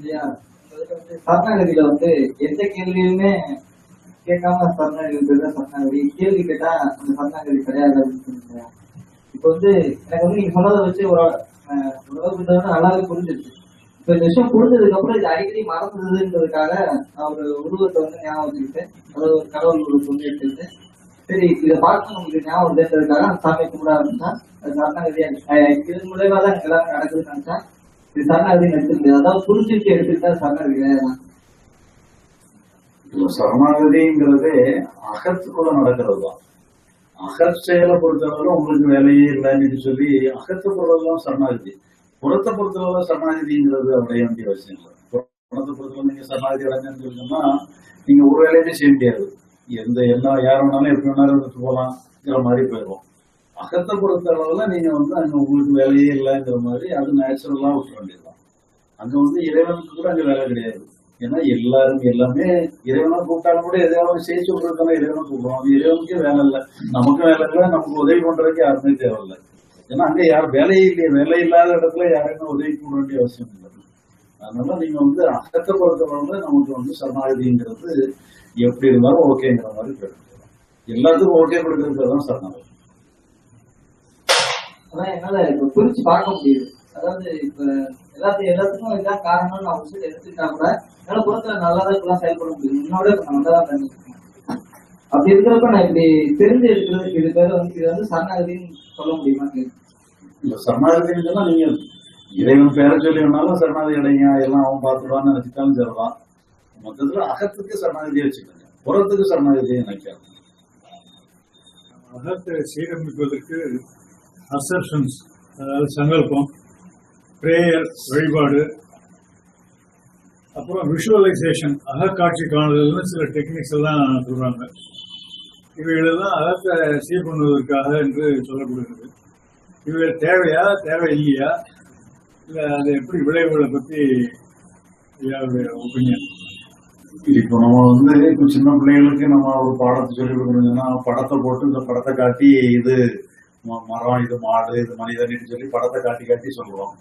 இல்லையா? அதுக்கு வந்து சரணாகதியில வந்து எந்த கேள்வியுமே கேட்காம சரணாகதி பேர் சரணாகதி. கேள்வி கேட்டா அந்த சரணாகதி கிடையாது அப்படின்னு சொன்னீங்க இப்போ வந்து எனக்கு வந்து நீங்க சொன்னதை வச்சு ஒரு ஓரளவுக்கு நல்லாவே புரிஞ்சிருச்சு. இப்போ இந்த விஷயம் புரிஞ்சதுக்கு அப்புறம் இது அடிக்கடி மறந்துதுன்றதுக்காக நான் ஒரு உருவத்தை வந்து ஞாபகம் வச்சுக்கிட்டேன். அதாவது ஒரு கடவுள் உருவத்தை வந்து எடுத்துக்கிட்டு சரி இதை பார்த்து உங்களுக்கு ஞாபகம் வருதுன்றதுக்காக அந்த சாமியை கும்பிட ஆரம்பிச்சா அது சரணாகதியா அஹ், இது மூலயமா தான் எனக்கு எல்லாமே நடக்குதுன்னு நினைச்சேன். இது சரணாகதி எடுத்துக்க முடியாது அதாவது புரிஞ்சுட்டு எடுத்துக்கிட்டா சரணாகதி கிடையாது? அகத்துக்குள்ள நடக்கிறது தான் அகத் செயலை பொறுத்தவரை உங்களுக்கு வேலையே இல்லைன்னு சொல்லி அகத்தை பொறுத்தவரை சரணாகதி. புறத்தை பொறுத்தவரை சரணாகதிங்கிறது அடைய வேண்டிய அவசியம் இல்லை. புறத்தை பொறுத்தவரை நீங்க சரணாகதி அடைஞ்சு சொன்னா நீங்க ஒரு வேலையுமே செய்ய முடியாது. எந்த எல்லா யார் வேணாலும் எப்படி வேணாலும் இருந்துட்டு போலாம்ங்கிற மாதிரி போயிடும். அகத்தை பொறுத்தளவுல நீங்க வந்து அங்க உங்களுக்கு வேலையே இல்லைங்கிற மாதிரி அது நேச்சுரலா விட்டுற வேண்டியதுதான். அங்க வந்து இறைவனுக்கு கூட அங்க வேலை கிடையாது. ஏன்னா எல்லாரும் எல்லாமே இறைவனை கூப்பிட்டாலும் கூட எதையாவது செய்ய சொல்றதுக்கான இறைவனை கூப்பிடுறோம். அது இறைவனுக்கே வேலை இல்லை. நமக்கு வேலை இல்லை நமக்கு உதவி பண்றதுக்கு யாருமே தேவையில்லை. ஏன்னா அங்க யார் வேலையே இல்லையே. வேலை இல்லாத இடத்துல யாருமே உதவி பண்ண வேண்டிய அவசியம் இல்லை. அதனால நீங்க வந்து அகத்தை பொறுத்தவரை நமக்கு வந்து சரணாகதிங்கிறது எப்படி இருந்தாலும் ஓகேங்கிற மாதிரி போயிடும். எல்லாத்துக்கும் ஓகே கொடுக்கறது தான் சரணாகதி. அதான் என்னால இப்ப புரிச்சு பார்க்க முடியுது. அதாவது இப்ப எல்லாத்தையும் எல்லாத்துக்கும் இதான் காரணம்னு நான் விஷயத்தை எடுத்துக்கிட்டா கூட என்னால புறத்துல நல்லா தான் இப்பெல்லாம் செயல்பட முடியும் முன்னோட இப்ப நல்லா தான் பண்ணிருக்கேன் அப்படி இருக்கிறப்ப நான் இப்படி தெரிஞ்சு எடுக்கிறதுக்கு இது பேர் வந்து இது வந்து சரணாகதின்னு சொல்ல முடியுமா இல்ல சரணாகதின்னு சொன்னா நீங்க இறைவன் பேரை சொல்லி வேணாலும் சரணாகதி அடைங்க எல்லாம் அவன் பார்த்துடுவான்னு நினைச்சிட்டாலும் சரிதான். மொத்தத்துல அகத்துக்கு சரணாகதியை வச்சுக்கோங்க. புறத்துக்கு சரணாகதியை நினைக்காது அகத்தை சீரமைப்பதற்கு அசப்ஷன்ஸ் அதாவது சங்கல்பம் பிரேயர் வழிபாடு அப்புறம் விஷுவலைசேஷன் அகக்காட்சி காணுதல்னு சில டெக்னிக்ஸ் எல்லாம் சொல்றாங்க. இவைகளெல்லாம் அகத்தை சீர் பண்ணுவதற்காக என்று சொல்லப்படுகிறது. இவை தேவையா தேவை இல்லையா இல்லை அது எப்படி விளைவுகளை பற்றி ஒப்பீனியன் இப்போ நம்ம வந்து இப்போ சின்ன பிள்ளைகளுக்கு நம்ம ஒரு பாடத்தை சொல்லி கொடுக்கணும்னா படத்தை போட்டு இந்த படத்தை காட்டி இது மரம் இது மாடு இது மனிதன் சொல்லி படத்தை காட்டி காட்டி சொல்லுவோம்.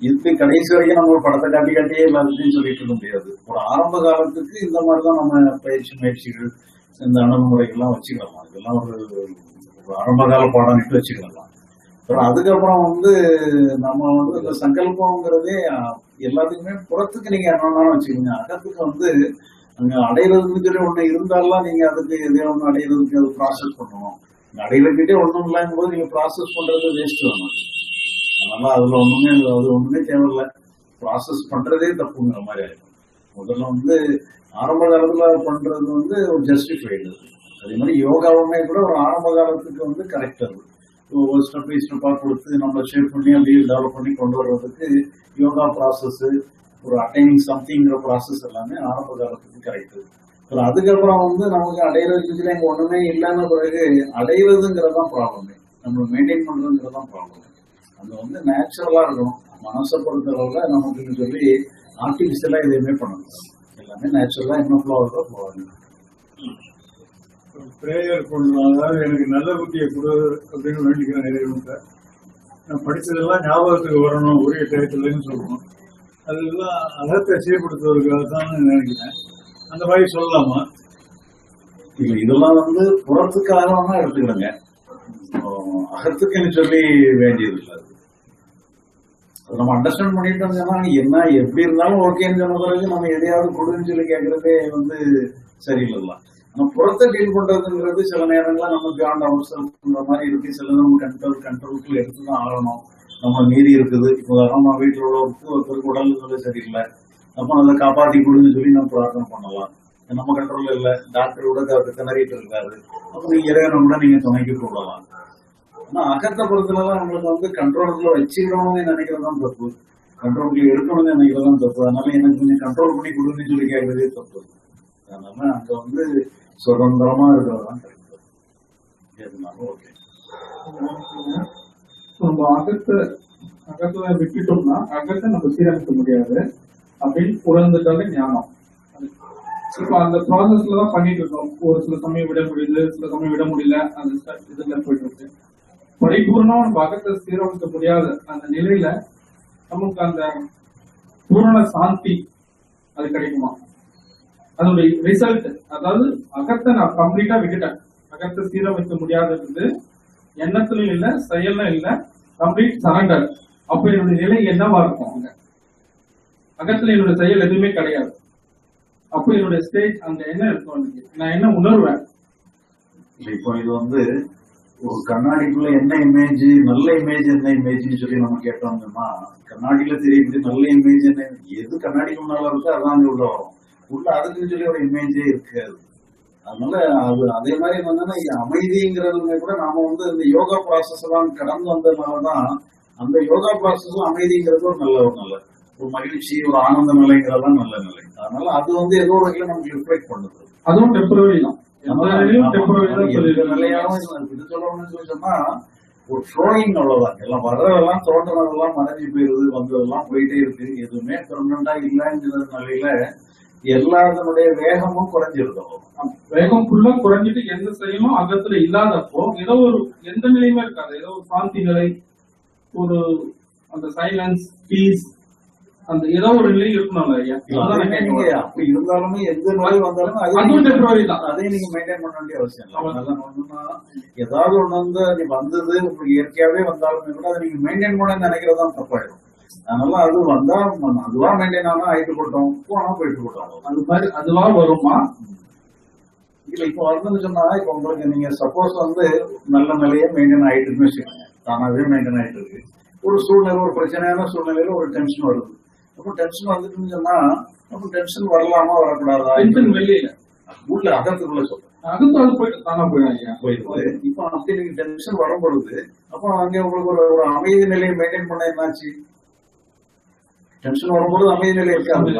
இது கடைசி வரைக்கும் நம்ம ஒரு படத்தை காட்டி காட்டியே எல்லாத்தையும் சொல்லிட்டு இருக்க முடியாது. ஒரு ஆரம்ப காலத்துக்கு இந்த மாதிரி தான் நம்ம பயிற்சி முயற்சிகள் இந்த அணுகுமுறைகள்லாம் வச்சுக்கலாம். இதெல்லாம் ஒரு ஆரம்ப கால பாடம் வச்சுக்கலாம். அப்புறம் அதுக்கப்புறம் வந்து நம்ம வந்து இந்த சங்கல்பங்கிறதே எல்லாத்துக்குமே புறத்துக்கு நீங்க என்னன்னாலும் வச்சுக்கோங்க. அகத்துக்கு வந்து அங்க அடையிறதுக்கு சொல்லி ஒண்ணு இருந்தாலும் நீங்க அதுக்கு எதையோ ஒண்ணு அடையிறதுக்கு அது ப்ராசஸ் பண்ணணும் இங்க அடையிறதுக்கிட்டே ஒண்ணும் இல்லைங்கும் போது நீங்க ப்ராசஸ் பண்றது வேஸ்ட் வேணும் அதனால அதுல ஒண்ணுமே அது ஒண்ணுமே தேவையில்லை. ப்ராசஸ் பண்றதே தப்புங்கிற மாதிரி ஆயிடும். முதல்ல வந்து ஆரம்ப காலத்துல பண்றது வந்து ஒரு ஜஸ்டிஃபைடு அதே. மாதிரி யோகாவுமே கூட ஒரு ஆரம்ப காலத்துக்கு வந்து கரெக்ட் அது. ஒரு ஸ்டெப் பை ஸ்டெப்பாக கொடுத்து நம்ம ஷேப் பண்ணி அப்படியே டெவலப் பண்ணி கொண்டு வர்றதுக்கு யோகா ப்ராசஸ் ஒரு அட்டைனிங் சம்திங்கிற ப்ராசஸ் எல்லாமே ஆரம்ப காலத்துக்கு கரெக்ட் அப்புறம் அதுக்கப்புறம் வந்து நமக்கு அடையிறதுக்கு இங்க ஒண்ணுமே இல்லாத பிறகு அடையிறதுங்கிறது தான் ப்ராப்ளமே நம்ம மெயின்டைன் பண்றதுங்கிறது தான் ப்ராப்ளம் அது வந்து நேச்சுரலா இருக்கணும் மனசை பொறுத்தளவுல நமக்குன்னு சொல்லி ஆர்டிபிஷியலா எதுவுமே பண்ணணும் எல்லாமே நேச்சுரலா என்ன ஃப்ளோ இருக்கோ ஃப்ளோ ஆகும் ப்ரேயர் பண்ணணும் அதாவது எனக்கு நல்ல புத்தியை கொடு அப்படின்னு வேண்டிக்கிறேன் இறைவன்கிட்ட. நான் படித்ததெல்லாம் ஞாபகத்துக்கு வரணும் உரிய டயத்துலன்னு சொல்லணும் அதெல்லாம் அகத்தை சீர்படுத்துவதற்காக தான் நினைக்கிறேன். அந்த மாதிரி சொல்லலாமா? இல்ல இதெல்லாம் வந்து புறத்துக்கு வேணா எடுத்துக்கிடுங்க அஹ் அகத்துக்குன்னு சொல்லி வேண்டியது இல்லை அது. நம்ம அண்டர்ஸ்டாண்ட் பண்ணிட்டு இருந்தோம்னா என்ன எப்படி இருந்தாலும் ஓகேன்னு சொன்ன பிறகு நம்ம எதையாவது கொடுன்னு சொல்லி கேட்கறதே வந்து சரியில்லை ஆனா புறத்தை டீல் பண்றதுங்கிறது சில நேரங்கள்ல நம்ம பியாண்ட் அவசரம்ன்ற மாதிரி இருக்கு. சில நம்ம கண்ட்ரோல் கண்ட்ரோலுக்குள்ள எடுத்து தான் ஆகணும். நம்ம மீறி இருக்குது. இப்போ நம்ம வீட்டில் உள்ள ஒருத்தருக்கு உடல்நிலை சரியில்லை. அப்ப அதை காப்பாற்றி கொடுன்னு சொல்லி நம்ம பிரார்த்தனை பண்ணலாம். நம்ம கண்ட்ரோல் இல்ல. டாக்டர் கூட க- திணறிட்டு இருக்காரு. அப்ப நீங்க இறைவனை கூட நீங்க துணைக்கு கூடலாம் ஆனா அகத்த பொறுத்தலாம் நம்மளுக்கு வந்து கண்ட்ரோலுக்குள்ள வச்சுக்கணும்னு நினைக்கிறதான் தப்பு. கண்ட்ரோலுக்குள்ள எடுக்கணும்னு நினைக்கிறதான் தப்பு. அதனால எனக்கு கொஞ்சம் கண்ட்ரோல் பண்ணி கொடுன்னு சொல்லி கேட்கறதே தப்பு. அதனால அங்க வந்து சுதந்திரமா இருக்கிறது கரெக்ட் எதுனாலும் ஓகே நம்ம அகத்தை அகத்தை விட்டுட்டோம்னா அகத்தை நம்ம சீரமைக்க முடியாது. அப்படின்னு உணர்ந்துட்டாலே ஞானம். இப்ப அந்த ப்ராசஸ்ல தான் பண்ணிட்டு இருக்கோம். ஒரு சில சமயம் விட முடியுது சில சமயம் விட முடியல. அந்த இதுல போயிட்டு இருக்கு. பரிபூர்ணம் நம்ம அகத்தை சீரமைக்க முடியாத அந்த நிலையில நமக்கு அந்த பூரண சாந்தி அது கிடைக்குமா? அதனுடைய ரிசல்ட் அதாவது அகத்தை நான் கம்ப்ளீட்டா விட்டுட்டேன். அகத்தை சீரமைக்க முடியாதது எண்ணத்திலும் இல்ல செயலும் இல்ல கம்ப்ளீட் சரண்டர் அப்ப என்னுடைய நிலை என்னவா இருக்கும் அங்க? அகத்துல என்னுடைய செயல் எதுவுமே கிடையாது. அப்ப என்னுடைய ஸ்டேஜ் அந்த என்ன இருக்கும் நான் என்ன உணர்வேன்? இப்போ இது வந்து ஒரு கண்ணாடிக்குள்ள என்ன இமேஜ் நல்ல இமேஜ் என்ன இமேஜ்னு சொல்லி நம்ம கேட்டோம்னா கண்ணாடியில தெரியுது நல்ல இமேஜ் என்ன எது கண்ணாடிக்கு முன்னால இருக்கோ அதான் உள்ள வரும். உள்ள அதுக்குன்னு சொல்லி ஒரு இமேஜே இருக்காது. அதனால அது அதே மாதிரி என்னன்னா அமைதிங்கிறதுமே கூட நாம வந்து இந்த யோகா ப்ராசஸ் எல்லாம் கடந்து வந்ததுனாலதான் அந்த யோகா ப்ராசஸும் அமைதிங்கிறது ஒரு நல்ல ஒரு நல்லது. ஒரு மகிழ்ச்சி ஒரு ஆனந்த நிலைங்கிறதெல்லாம் நல்ல நிலை. அதனால அது வந்து ஏதோ ஒரு வகையில நமக்கு ரிஃப்ளெக்ட் பண்ணுது. அதுவும் டெம்பரரி தான். ஒரு ஃப்ளோயிங் அவ்வளவுதான். எல்லாம் வர்றதெல்லாம் தோன்றதெல்லாம் மறைஞ்சு போயிருது வந்ததெல்லாம் போயிட்டே இருக்கு. எதுவுமே பெர்மனண்டா இல்லைங்கிற நிலையில எல்லாத்தினுடைய வேகமும் அவ்வளவுதான். வேகம் ஃபுல்லா குறைஞ்சிட்டு எந்த செயலும் அகத்துல இல்லாதப்போ ஏதோ ஒரு எந்த நிலையுமே இருக்காது. ஏதோ ஒரு சாந்தி நிலை ஒரு அந்த சைலன்ஸ் பீஸ் அந்த ஏதோ ஒரு நிலை கேட்கிறேன். அப்படி இருந்தாலுமே எந்த நோய் வந்தாலும் அது அதுவும் temporary தான். அதையும் நீங்க மெயின்டைன் பண்ண வேண்டிய அவசியம் இல்லை. ஏதாவது ஒண்ணு வந்து அது வந்தது உங்களுக்கு இயற்கையாவே வந்தாலுமே கூட அதை நீங்க மெயின்டைன் பண்ண நினைக்கிறது தான் தப்பாயிடும். அதனால அது வந்தா அதுவா மெயின்டைன் ஆனா ஆயிட்டு போட்டோம் போனா போயிட்டு போட்டோம். அது மாதிரி அதுவா வருமா? இல்ல இப்போ வரணும்னு சொன்னா இப்போ உங்களுக்கு நீங்க சப்போஸ் வந்து நல்ல நிலையை மெயின்டைன் ஆயிட்டு இருக்குன்னு வச்சுக்கோங்க. தானாவே மெயின்டைன் ஆயிட்டு இருக்கு. ஒரு சூழ்நிலை ஒரு பிரச்சனையான சூழ்நிலையில ஒரு டென்ஷன் வருது. அப்போ டென்ஷன் வந்துட்டுன்னு சொன்னா அப்போ டென்ஷன் வரலாமா வரக்கூடாதா? டென்ஷன் வெளியில. உள்ள அகத்துக்குள்ள சொல்றேன். அகத்து அது போயிட்டு தானா போயிடும் ஐயா? போயிருது இப்போ அப்படி நீங்க டென்ஷன் வரும் பொழுது அப்போ அங்கே உங்களுக்கு ஒரு ஒரு அமைதி நிலையை மெயின்டைன் பண்ண என்னாச்சு? டென்ஷன் வரும்போது அமைதி நிலை இருக்காது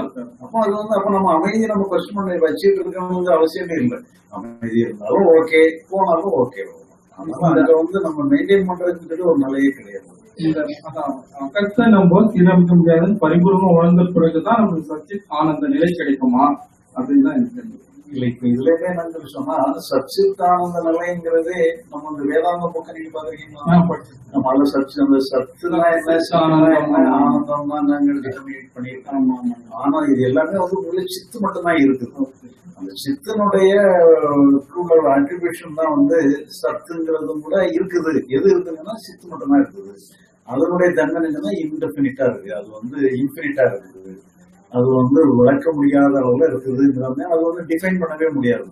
அப்போ அது வந்து அப்ப நம்ம அமைதி நம்ம கொஸ்டின் பண்ணி வச்சுட்டு இருக்கணுங்கிற அவசியமே இல்லை. அமைதி இருந்தாலும் ஓகே போனாலும் ஓகே அதுல வந்து நம்ம மெயின்டைன் பண்றதுக்கு சொல்லி ஒரு நிலையே கிடையாது. இந்த அகத்தை நம்ம சீரமைக்க முடியாதுன்னு பரிபூர்ணமா உணர்ந்த பிறகுதான் நமக்கு சச்சி ஆனந்த நிலை கிடைக்குமா? அப்படின்னு தான் எனக்கு தெரியும். இல்ல இப்ப இதுலயுமே என்னன்னு சொன்னா சச்சித்தானந்த நிலைங்கிறதே நம்ம இந்த வேதாந்த பக்கம் நீங்க பாத்திருக்கீங்களா. நம்ம அதுல சச்சு அந்த சத்துனா என்ன என்ன? ஆனந்தம் தான் ஆமா. ஆனா இது எல்லாமே வந்து உள்ள சித்து மட்டும்தான் இருக்குது. அந்த சித்தனுடைய அட்ரிபியூஷன் தான் வந்து சத்துங்கிறதும் கூட இருக்குது. எது இருக்குதுன்னா சித்து மட்டும்தான் இருக்குது. அதனுடைய தன்மை என்னன்னா இன்டெஃபினிட்டா இருக்கு அது வந்து இன்ஃபினிட்டா இருக்குது. அது வந்து விளக்க முடியாத அளவுல இருக்குதுங்கிறத அது வந்து டிஃபைன் பண்ணவே முடியாது.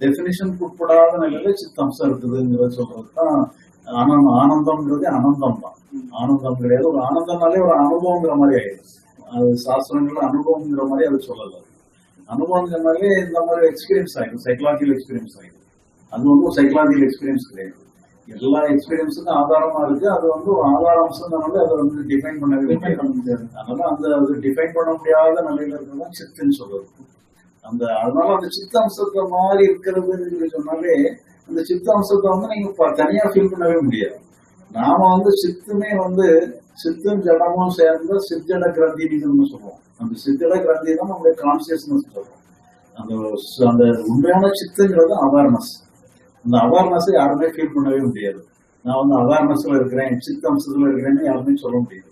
டெபினிஷனுக்கு உட்படாத நிலையில சித்தம்சம் இருக்குதுங்கிறத சொல்றது தான் ஆனந்தம் ஆனந்தம்ங்கிறது அனந்தம் தான். ஆனந்தம் கிடையாது. ஒரு ஆனந்தம்னாலே ஒரு அனுபவங்கிற மாதிரி ஆயிடுது அது சாஸ்திரங்கள்ல அனுபவங்கிற மாதிரி அது சொல்லலை. அனுபவங்கிற மாதிரி இந்த மாதிரி எக்ஸ்பீரியன்ஸ் ஆயிடும் சைக்கலாஜிக்கல் எக்ஸ்பீரியன்ஸ் ஆயிடும் அது வந்து ஒரு சைக்கலாஜிக்கல் எக்ஸ்பீரியன்ஸ் கிடையாது. எல்லா எக்ஸ்பீரியன்ஸுக்கும் ஆதாரமா இருக்கு. அது வந்து ஒரு ஆதார அம்சம்னால அதை வந்து டிஃபைன் பண்ணவே Define பண்ண முடியாது. அதனால அந்த அது டிஃபைன் பண்ண முடியாத நிலையில இருக்கிறது சித்துன்னு சொல்றது. அந்த அதனால அந்த சித்த அம்சத்தை மாதிரி இருக்கிறதுன்னு சொல்லி சொன்னாலே அந்த சித்த அம்சத்தை வந்து நீங்க தனியா ஃபீல் பண்ணவே முடியாது. நாம வந்து சித்துமே வந்து சித்தும் ஜடமும் சேர்ந்த சித்தட கிரந்தின்னு சொல்லுவோம். அந்த சித்தட கிரந்தி தான் நம்மளுடைய கான்சியஸ்னஸ் சொல்றோம். அந்த அந்த உண்மையான சித்துங்கிறது அவேர்னஸ் அந்த அவேர்னஸ் யாருமே ஃபீல் பண்ணவே முடியாது. நான் வந்து அவேர்னஸ்ல இருக்கிறேன் சித்த அம்சத்துல இருக்கிறேன்னு யாருமே சொல்ல முடியாது.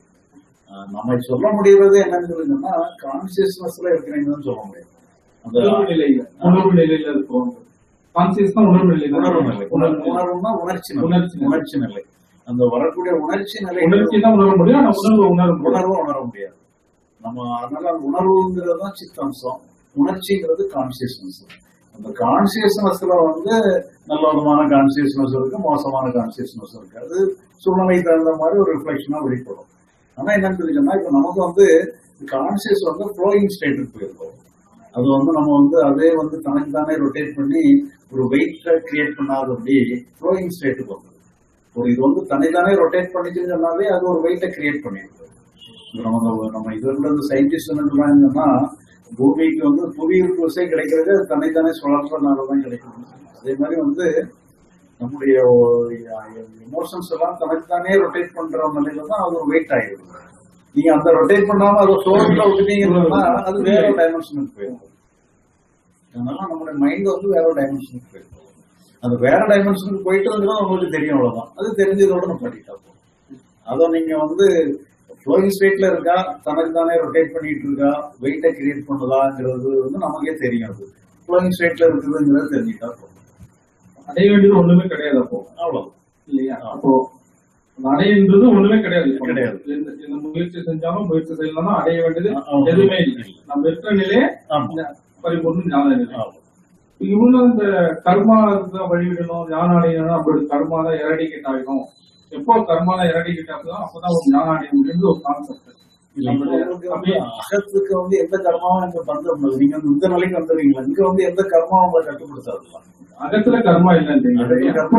நம்ம சொல்ல முடியறது என்னன்னு சொல்லுங்கன்னா கான்சியஸ்னஸ்ல இருக்கிறேன்னு சொல்ல முடியாது அந்த உணர்வு நிலையில உணர்வு நிலையில இருக்கும் கான்சியஸ் தான் உணர்வு நிலை. உணர்வு நிலை. உணர்வுனா உணர்ச்சி நிலை. உணர்ச்சி. உணர்ச்சி நிலை. அந்த வரக்கூடிய உணர்ச்சி நிலை உணர்ச்சி தான் உணர முடியும் உணர்வு உணர உணர்வு உணர முடியாது. நம்ம அதனால உணர்வுங்கிறது தான் சித்தம்சம் உணர்ச்சிங்கிறது கான்சியஸ்னஸ் அந்த கான்சியஸ்னஸ்ல வந்து நல்ல விதமான கான்சியஸ்னஸ் இருக்கு மோசமான கான்சியஸ்னஸ் இருக்கு. அது சூழ்நிலை தகுந்த மாதிரி ஒரு ரிஃப்ளெக்ஷனா வெளிப்படும். ஆனா என்னன்னு தெரியுதுன்னா இப்ப நமக்கு வந்து கான்சியஸ் வந்து ஃப்ளோயிங் ஸ்டேட்டுக்கு போயிருக்கோம். அது வந்து நம்ம வந்து அதே வந்து தனக்கு தானே ரொட்டேட் பண்ணி ஒரு வெயிட்டை கிரியேட் பண்ணாதபடி ஃப்ளோயிங் ஸ்டேட்டுக்கு வந்து ஒரு இது வந்து தனிதானே ரொட்டேட் பண்ணிச்சுன்னு சொன்னாலே அது ஒரு வெயிட்டை கிரியேட் பண்ணிருக்கு நம்ம நம்ம இதுல இருந்து சயின்டிஸ்ட் என்ன சொல்றாங்கன்னா பூமிக்கு வந்து புவியீர்ப்பு விசை கிடைக்கிறது தன்னைத்தானே சுழல்றதுனால தான் கிடைக்கும். அதே மாதிரி வந்து நம்முடைய எமோஷன்ஸ் எல்லாம் தனக்குத்தானே ரொட்டேட் பண்ற நிலையில தான் அது ஒரு வெயிட் ஆயிடுது நீங்க அந்த ரொட்டேட் பண்ணாம அதை சோர்ல விட்டுட்டீங்கன்னா அது வேற டைமென்ஷனுக்கு போயிடும். அதனால நம்மளுடைய மைண்ட் வந்து வேற டைமென்ஷனுக்கு போயிடும். அது வேற டைமென்ஷனுக்கு போயிட்டு வந்து உங்களுக்கு தெரியும் அவ்வளவுதான். அது தெரிஞ்சதோட நம்ம பண்ணிட்டா போதும் அதை நீங்க வந்து ஃப்ளோயிங் ஸ்டேட்ல இருக்கா? தனக்கு தானே ரொட்டேட் பண்ணிட்டு இருக்கா? வெயிட்டை கிரியேட் பண்ணுதாங்கிறது வந்து நமக்கே தெரியும் அது. ஃப்ளோயிங் ஸ்டேட்ல இருக்குதுங்கிறது தெரிஞ்சுட்டா போதும். அடைய வேண்டியது ஒண்ணுமே கிடையாது அப்போ. அவ்வளவு. இல்லையா? அப்போ அடையன்றது ஒண்ணுமே கிடையாது. கிடையாது. முயற்சி செஞ்சாலும் முயற்சி செய்யலாம் அடைய வேண்டியது. எதுவுமே இல்லை. நம்ம இருக்கிற நிலையே பரிபூர்ண ஞான நிலை. இவங்க இந்த கர்மா வழிவிடணும் ஞானம் அடையணும் அப்படி கர்மால எரடிக்கேட் ஆகணும் எப்போ கர்மால ஆகுதோ அப்பதான் ஒரு முடியுது ஒரு கான்செப்ட் அகத்துக்கு வந்து எந்த கர்மாவும் இங்க பந்தம். நீங்க வந்து இந்த நிலைக்கு வந்துடுறீங்களா? இங்க வந்து எந்த கர்மாவும் உங்களை கட்டுப்படுத்தாதுல்ல அகத்துல கர்மா இல்லைன்றீங்க வரும் கர்மா.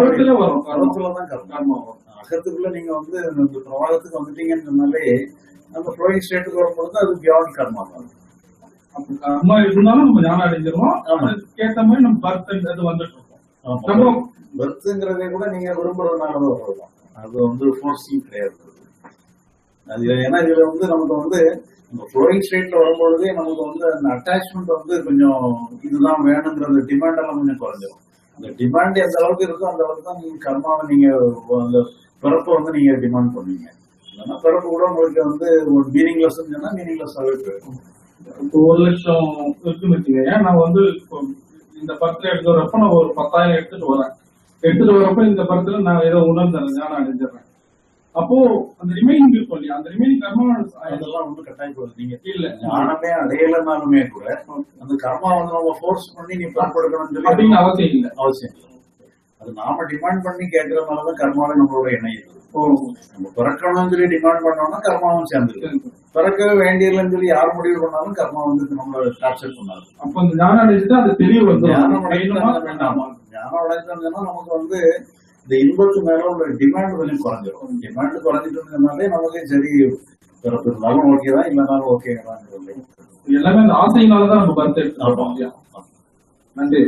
கர்மத்துலதான் கர்மா. வரும். அகத்துக்குள்ள நீங்க வந்து இந்த பிரவாகத்துக்கு வந்துட்டீங்கன்னு சொன்னாலே அந்த ஃப்ளோயிங் ஸ்டேட்டுக்கு வரும்பொழுது அது பியாண்ட் கர்மா தான். அப்ப கர்மா இருந்தாலும் நம்ம ஞானம் அடைஞ்சிருவோம். அதுக்கேத்த மாதிரி நம்ம பர்த் அது வந்துட்டு இருக்கோம். நம்ம பர்த்ங்கிறதே கூட நீங்க விரும்புறதுனாலதான் வருவோம் அது வந்து ஃபோர்ஸிங் கிடையாது அது ஏன்னா இதுல வந்து நமக்கு வந்து இந்த ஃப்ளோயிங் ஸ்டேட்ல வரும்பொழுதே நமக்கு வந்து அந்த அட்டாச்மெண்ட் வந்து கொஞ்சம் இதுதான் வேணுங்கிறது டிமாண்ட் எல்லாம் கொஞ்சம் குறைஞ்சிடும் அந்த டிமாண்ட் எந்த அளவுக்கு இருக்கோ அந்த அளவுக்கு தான் நீங்க கர்மாவை நீங்க அந்த பிறப்பை வந்து நீங்க டிமாண்ட் பண்ணுவீங்க. இல்லைன்னா பிறப்பு கூட உங்களுக்கு வந்து ஒரு மீனிங்லெஸ் சொன்னா மீனிங்லெஸ்ஸாகவே போயிருக்கும் இப்போ ஒரு லட்சம் இருக்குன்னு வச்சுக்கோங்க. நான் வந்து இப்போ இந்த பத்துல எடுத்து வரப்ப நான் ஒரு பத்தாயிரம் எடுத்துட்டு வரேன். எடுத்துட்டு வரப்ப இந்த பர்த்ல நான் ஏதோ உணர்ந்தேன் ஞானம் அடைஞ்சிடுறேன். அப்போ அந்த ரிமைனிங் இருக்கும் இல்லையா அந்த ரிமைனிங் கர்மா அதெல்லாம் வந்து கட்டாயப்படுது. நீங்க இல்ல. ஞானமே அடையலைனாலுமே கூட அந்த கர்மா வந்து நம்ம ஃபோர்ஸ் பண்ணி நீ பிறப்படுக்கணும்னு சொல்லி அப்படின்னு அவசியம் இல்ல. அவசியம் இல்லை. அது நாம டிமாண்ட் பண்ணி கேட்கறதுனாலதான் கர்மாவே நம்மளோட இணையுது நம்ம பிறக்கணும்னு சொல்லி டிமாண்ட் பண்ணோம்னா கர்மாவும் சேர்ந்துருக்கு சரி. பிறக்கவே வேண்டியதில்லைன்னு சொல்லி யார் முடிவு பண்ணாலும் கர்மா வந்து நம்மள டார்ச்சர் பண்ணாது. அப்ப இந்த ஞானம் அடைஞ்சிட்டு அது தெரிய ஞானம் வந்து வேணுமா வேண்டாமா ஞானம் அடைந்தோம்னா நமக்கு வந்து இந்த இன்பத்து மேல உள்ள டிமாண்ட் கொஞ்சம் குறைஞ்சிரும். டிமாண்ட் குறைஞ்சிட்டோம்னாலே நமக்கு சரி பிறப்பு இருந்தாலும் ஓகே தான் இல்லைனாலும் ஓகே தான் எல்லாமே அந்த ஆசையினாலதான் நம்ம எடுத்துருக்கோம் இல்லையா? நன்றி.